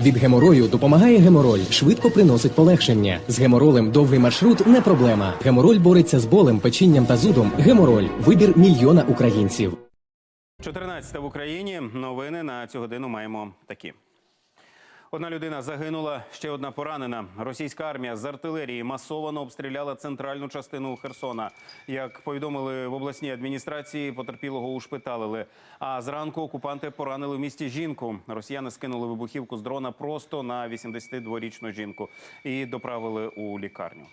Від геморою допомагає гемороль, швидко приносить полегшення. З геморолем довгий маршрут не проблема. Гемороль бореться з болем, печінням та зудом. Гемороль вибір мільйона українців. 14 в Україні. Новини на цю годину маємо такі. Одна людина загинула, ще одна поранена. Російська армія з артилерії масовано обстріляла центральну частину Херсона. Як повідомили в обласній адміністрації, потерпілого ушпиталили. А зранку окупанти поранили в місті жінку. Росіяни скинули вибухівку з дрона просто на 82-річну жінку і доправили у лікарню.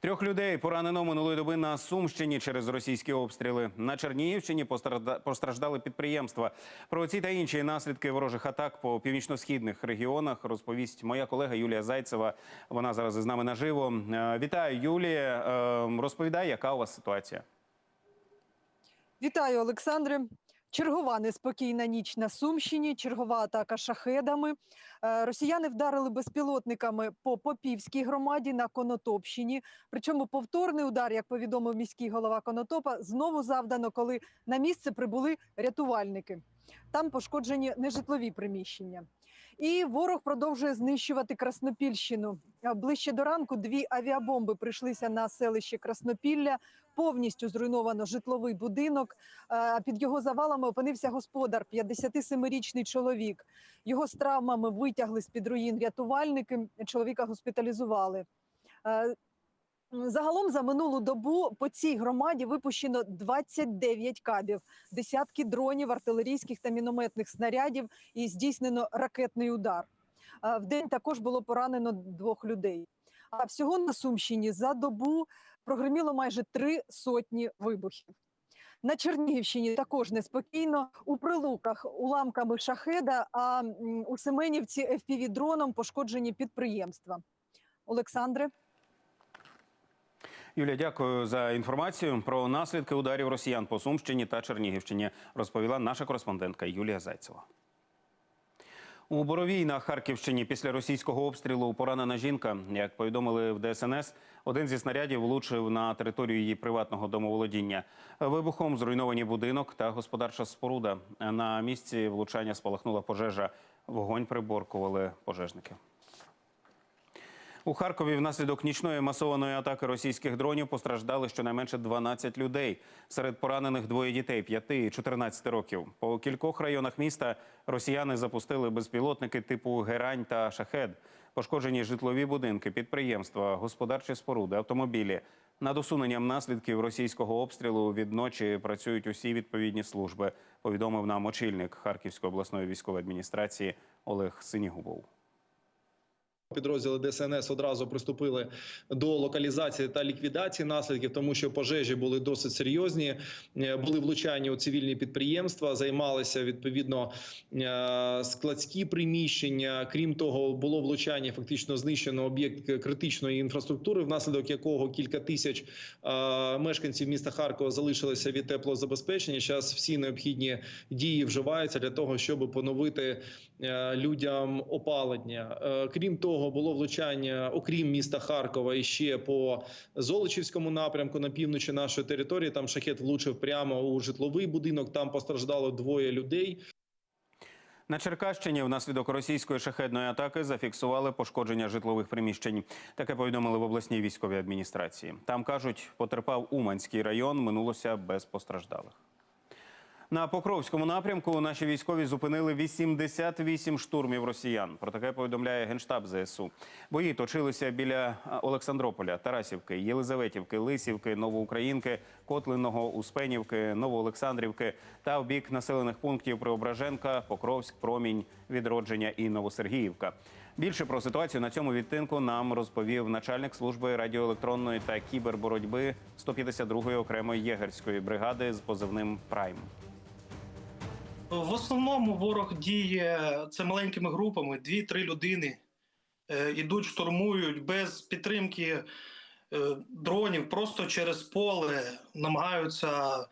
Трьох людей поранено минулої доби на Сумщині через російські обстріли. На Чернігівщині постражда- постраждали підприємства. Про ці та інші наслідки ворожих атак по північно-східних регіонах розповість моя колега Юлія Зайцева. Вона зараз із нами наживо. Е, Вітаю, Юлія. Е, Розповідай, яка у вас ситуація? Вітаю, Олександре. Чергова неспокійна ніч на Сумщині, чергова атака шахедами. Е, Росіяни вдарили безпілотниками по Попівській громаді на Конотопщині. Причому повторний удар, як повідомив міський голова Конотопа, знову завдано, коли на місце прибули рятувальники. Там пошкоджені нежитлові приміщення. І ворог продовжує знищувати Краснопільщину. Е, Ближче до ранку дві авіабомби прийшлися на селище Краснопілля. Повністю зруйновано житловий будинок. Е, Під його завалами опинився господар, 57-річний чоловік. Його з травмами витягли з під руїн рятувальники. Чоловіка госпіталізували. Е, Загалом за минулу добу по цій громаді випущено 29 кабів, десятки дронів, артилерійських та мінометних снарядів і здійснено ракетний удар. Е, В день також було поранено двох людей. А всього на Сумщині за добу прогреміло майже три сотні вибухів. На Чернігівщині також неспокійно. У прилуках уламками шахеда, а у Семенівці fpv дроном пошкоджені підприємства. Олександре. Юлія, дякую за інформацію про наслідки ударів росіян по Сумщині та Чернігівщині. Розповіла наша кореспондентка Юлія Зайцева. У Боровій на Харківщині після російського обстрілу поранена жінка. Як повідомили в ДСНС, один зі снарядів влучив на територію її приватного домоволодіння. Вибухом зруйновані будинок та господарча споруда. На місці влучання спалахнула пожежа. Вогонь приборкували пожежники. У Харкові внаслідок нічної масованої атаки російських дронів постраждали щонайменше 12 людей. Серед поранених двоє дітей 5 і 14 років. По кількох районах міста росіяни запустили безпілотники типу Герань та Шахед. Пошкоджені житлові будинки, підприємства, господарчі споруди, автомобілі. Над усуненням наслідків російського обстрілу від ночі працюють усі відповідні служби. Повідомив нам очільник Харківської обласної військової адміністрації Олег Синігубов. Підрозділи ДСНС одразу приступили до локалізації та ліквідації наслідків, тому що пожежі були досить серйозні. Е, Були влучання у цивільні підприємства, займалися відповідно е, складські приміщення. Крім того, було влучання фактично знищено об'єкт критичної інфраструктури, внаслідок якого кілька тисяч е, мешканців міста Харкова залишилися від теплозабезпечення. Зараз всі необхідні дії вживаються для того, щоб поновити людям опалення. Крім того, було влучання, окрім міста Харкова, і ще по Золочівському напрямку на півночі нашої території. Там шахет влучив прямо у житловий будинок. Там постраждало двоє людей. На Черкащині внаслідок російської шахедної атаки зафіксували пошкодження житлових приміщень. Таке повідомили в обласній військовій адміністрації. Там кажуть, потерпав Уманський район, минулося без постраждалих. На Покровському напрямку наші військові зупинили 88 штурмів росіян. Про таке повідомляє генштаб ЗСУ. Бої точилися біля Олександрополя, Тарасівки, Єлизаветівки, Лисівки, Новоукраїнки, Котлиного, Успенівки, Новоолександрівки та в бік населених пунктів Преображенка, Покровськ, Промінь, Відродження і Новосергіївка. Більше про ситуацію на цьому відтинку нам розповів начальник служби радіоелектронної та кіберборотьби 152-ї окремої єгерської бригади з позивним Прайм. В основному ворог діє це маленькими групами, дві-три людини е, ідуть, штурмують без підтримки е, дронів, просто через поле намагаються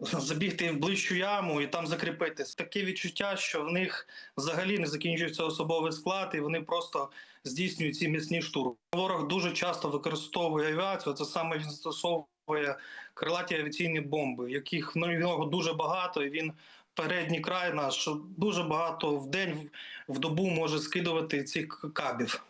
забігти в ближчу яму і там закріпитись. Таке відчуття, що в них взагалі не закінчується особовий склад, і вони просто здійснюють ці міцні штурми. Ворог дуже часто використовує авіацію. Це саме він застосовує крилаті авіаційні бомби, яких в нього дуже багато, і він передній край наш, дуже багато в день в добу може скидувати цих кабів.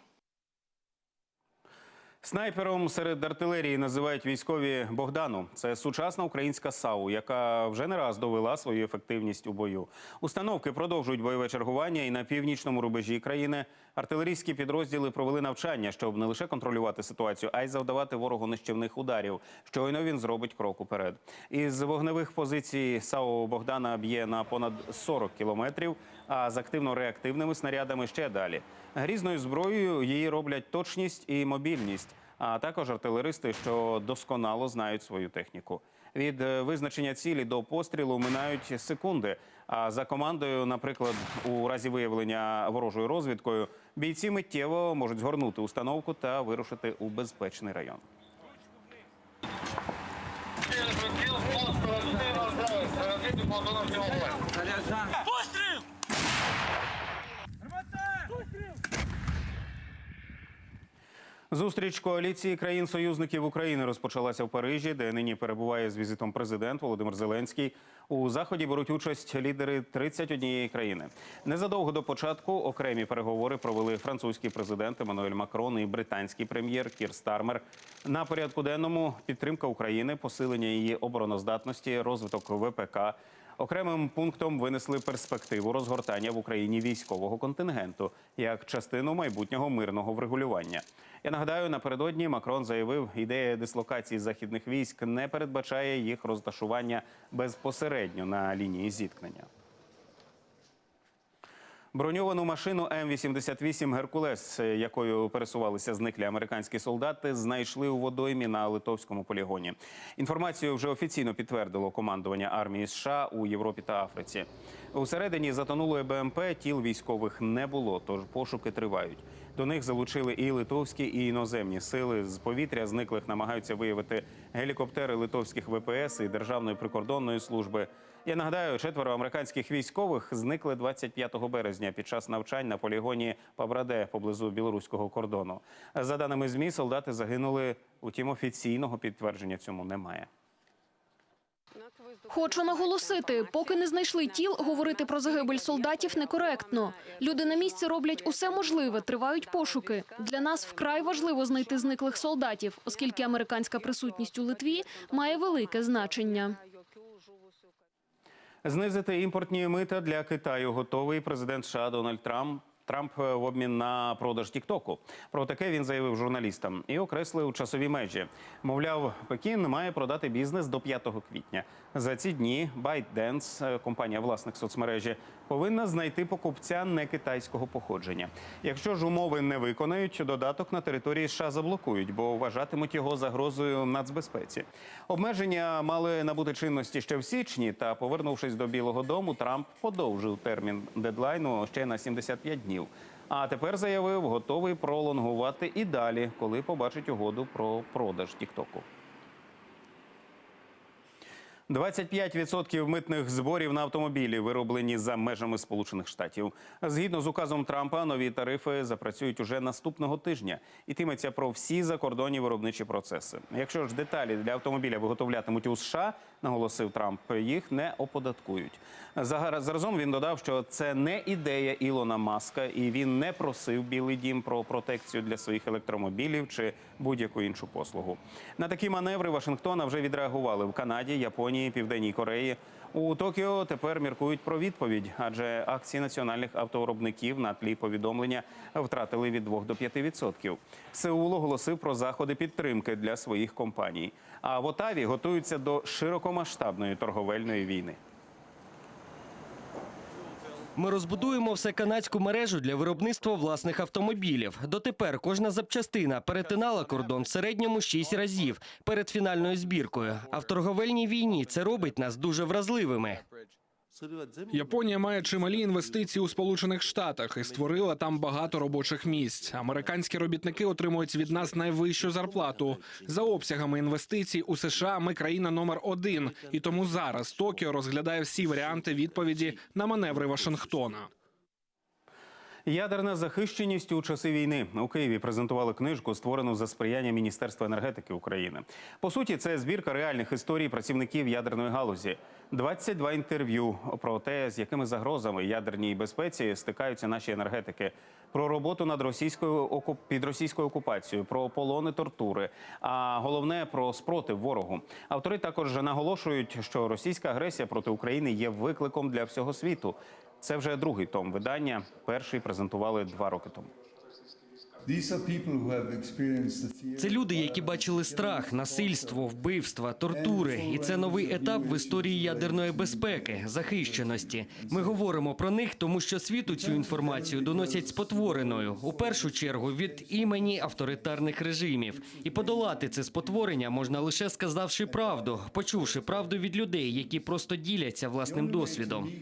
Снайпером серед артилерії називають військові Богдану. Це сучасна українська САУ, яка вже не раз довела свою ефективність у бою. Установки продовжують бойове чергування і на північному рубежі країни. Артилерійські підрозділи провели навчання, щоб не лише контролювати ситуацію, а й завдавати ворогу нищівних ударів. Щойно він зробить крок уперед. Із вогневих позицій САУ Богдана б'є на понад 40 кілометрів, а з активно-реактивними снарядами ще далі. Грізною зброєю її роблять точність і мобільність, а також артилеристи, що досконало знають свою техніку. Від е, визначення цілі до пострілу минають секунди. А за командою, наприклад, у разі виявлення ворожою розвідкою, бійці миттєво можуть згорнути установку та вирушити у безпечний район. Зустріч коаліції країн-союзників України розпочалася в Парижі, де нині перебуває з візитом президент Володимир Зеленський. У заході беруть участь лідери 31 країни. Незадовго до початку окремі переговори провели французький президент Еммануель Макрон і британський прем'єр Кір Стармер. На порядку денному підтримка України, посилення її обороноздатності, розвиток ВПК. Окремим пунктом винесли перспективу розгортання в Україні військового контингенту як частину майбутнього мирного врегулювання. Я нагадаю, напередодні Макрон заявив, ідея дислокації західних військ не передбачає їх розташування безпосередньо на лінії зіткнення. Броньовану машину М-88 «Геркулес», якою пересувалися зниклі американські солдати, знайшли у водоймі на литовському полігоні. Інформацію вже офіційно підтвердило командування армії США у Європі та Африці. Усередині затонулої БМП тіл військових не було, тож пошуки тривають. До них залучили і литовські, і іноземні сили. З повітря зниклих намагаються виявити гелікоптери литовських ВПС і Державної прикордонної служби. Я нагадаю, четверо американських військових зникли 25 березня під час навчань на полігоні Пабраде поблизу білоруського кордону. За даними змі, солдати загинули. Утім, офіційного підтвердження цьому немає. Хочу наголосити, поки не знайшли тіл, говорити про загибель солдатів некоректно. Люди на місці роблять усе можливе, тривають пошуки. Для нас вкрай важливо знайти зниклих солдатів, оскільки американська присутність у Литві має велике значення. Знизити імпортні мита для Китаю готовий президент США Дональд Трамп. Трамп е, в обмін на продаж Тіктоку. Про таке він заявив журналістам і окреслив часові межі. Мовляв, Пекін має продати бізнес до 5 квітня. За ці дні ByteDance, е, компанія власник соцмережі, повинна знайти покупця не китайського походження. Якщо ж умови не виконають, додаток на території США заблокують, бо вважатимуть його загрозою нацбезпеці. Обмеження мали набути чинності ще в січні. Та повернувшись до Білого Дому, Трамп подовжив термін дедлайну ще на 75 днів. А тепер заявив, готовий пролонгувати і далі, коли побачить угоду про продаж Тіктоку. 25% митних зборів на автомобілі вироблені за межами Сполучених Штатів. Згідно з указом Трампа, нові тарифи запрацюють уже наступного тижня. Ітиметься про всі закордонні виробничі процеси. Якщо ж деталі для автомобіля виготовлятимуть у США, наголосив Трамп, їх не оподаткують. Заразом він додав, що це не ідея Ілона Маска, і він не просив Білий Дім про протекцію для своїх електромобілів чи будь-яку іншу послугу. На такі маневри Вашингтона вже відреагували в Канаді, Японії, Південній Кореї. У Токіо тепер міркують про відповідь, адже акції національних автовиробників на тлі повідомлення втратили від 2 до 5 відсотків. Сеул оголосив про заходи підтримки для своїх компаній. А в Отаві готуються до широкомасштабної торговельної війни. Ми розбудуємо все канадську мережу для виробництва власних автомобілів. Дотепер кожна запчастина перетинала кордон в середньому шість разів перед фінальною збіркою. А в торговельній війні це робить нас дуже вразливими. Японія має чималі інвестиції у Сполучених Штатах і створила там багато робочих місць. Американські робітники отримують від нас найвищу зарплату. За обсягами інвестицій у США ми країна номер один, і тому зараз Токіо розглядає всі варіанти відповіді на маневри Вашингтона. Ядерна захищеність у часи війни у Києві презентували книжку, створену за сприяння Міністерства енергетики України. По суті, це збірка реальних історій працівників ядерної галузі. 22 інтерв'ю про те, з якими загрозами ядерній безпеці стикаються наші енергетики, про роботу над російською під російською окупацією, про полони тортури. А головне про спротив ворогу. Автори також наголошують, що російська агресія проти України є викликом для всього світу. Це вже другий том видання. Перший презентували два роки тому. Це люди, які бачили страх, насильство, вбивства, тортури, і це новий етап в історії ядерної безпеки, захищеності. Ми говоримо про них, тому що світу цю інформацію доносять спотвореною у першу чергу від імені авторитарних режимів. І подолати це спотворення можна лише сказавши правду, почувши правду від людей, які просто діляться власним досвідом.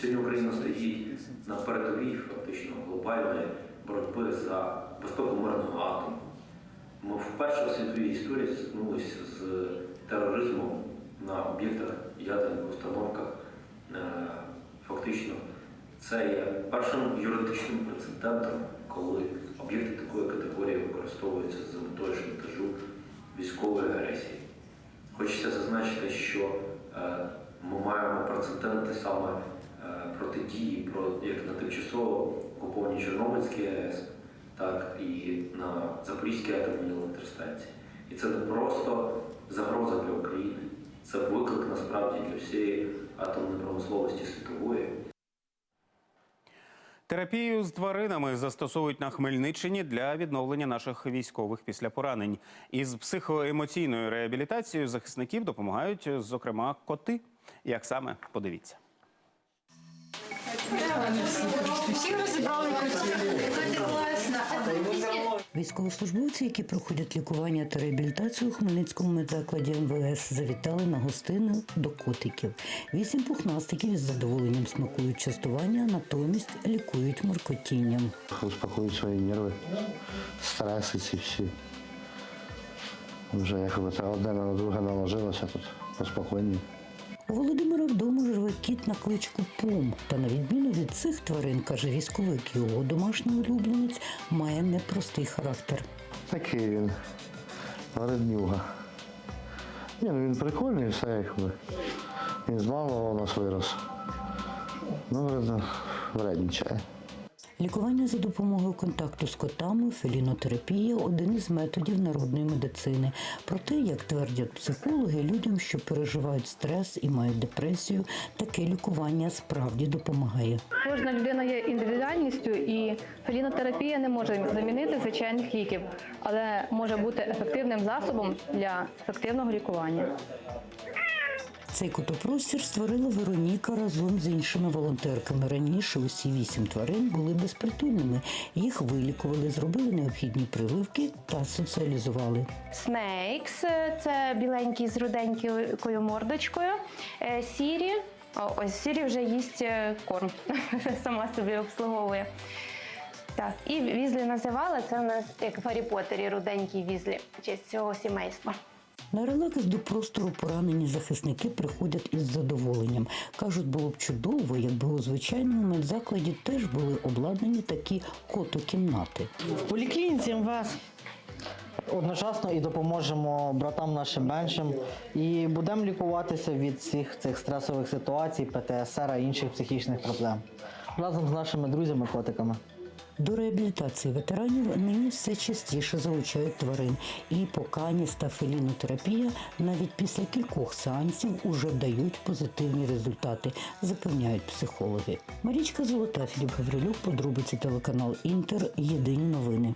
Сьогодні Україна стоїть на передовій фактично глобальної боротьби за мирного атому. Ми вперше в світовій історії зіткнулися з тероризмом на об'єктах ядерних установках. Е, Фактично, це є першим юридичним прецедентом, коли об'єкти такої категорії використовуються з метою шантажу військової агресії. Хочеться зазначити, що е, ми маємо прецеденти саме е, протидії як на тимчасово окупованій Чорнобильській АЕС, так і на Запорізькій атомній електростанції. І це не просто загроза для України, це виклик насправді для всієї атомної промисловості світової. Терапію з тваринами застосовують на Хмельниччині для відновлення наших військових після поранень. Із психоемоційною реабілітацією захисників допомагають, зокрема, коти. Як саме подивіться. Військовослужбовці, які проходять лікування та реабілітацію у Хмельницькому медзакладі МВС, завітали на гостину до котиків. Вісім пухнастиків із задоволенням смакують частування, натомість лікують моркотінням. успокоить свої нерви, стреси ці всі. Вже якби одне на друге наложилося тут поспокійні. У Володимира вдома живе кіт на кличку Пум. Та на відміну від цих тварин, каже військовик, його домашній улюбленець має непростий характер. Такий він. Вреднюга. Ні, ну він прикольний, все якби. Він з малого у нас вирос. Ну, вредничає. Лікування за допомогою контакту з котами, фелінотерапія один із методів народної медицини. Проте, як твердять психологи, людям, що переживають стрес і мають депресію, таке лікування справді допомагає. Кожна людина є індивідуальністю, і фелінотерапія не може замінити звичайних ліків, але може бути ефективним засобом для ефективного лікування. Цей котопростір створила Вероніка разом з іншими волонтерками. Раніше усі вісім тварин були безпритульними. Їх вилікували, зробили необхідні прививки та соціалізували. Снейкс це біленький з руденькою мордочкою. Е, Сірі. Ось Сірі вже їсть е, корм, сама собі обслуговує. Так, і візлі називали це у нас як Гаррі Поттері руденький візлі честь цього сімейства. На релакс до простору поранені захисники приходять із задоволенням. Кажуть, було б чудово, якби у звичайному медзакладі теж були обладнані такі котокімнати. В поліклініці МВС одночасно і допоможемо братам нашим меншим, і будемо лікуватися від всіх цих стресових ситуацій, ПТСР і інших психічних проблем разом з нашими друзями-котиками. До реабілітації ветеранів нині все частіше залучають тварин. І поканіс та фелінотерапія навіть після кількох сеансів уже дають позитивні результати, запевняють психологи. Марічка Золота, Філіп Гаврилюк, подробиці телеканал Інтер. Єдині новини.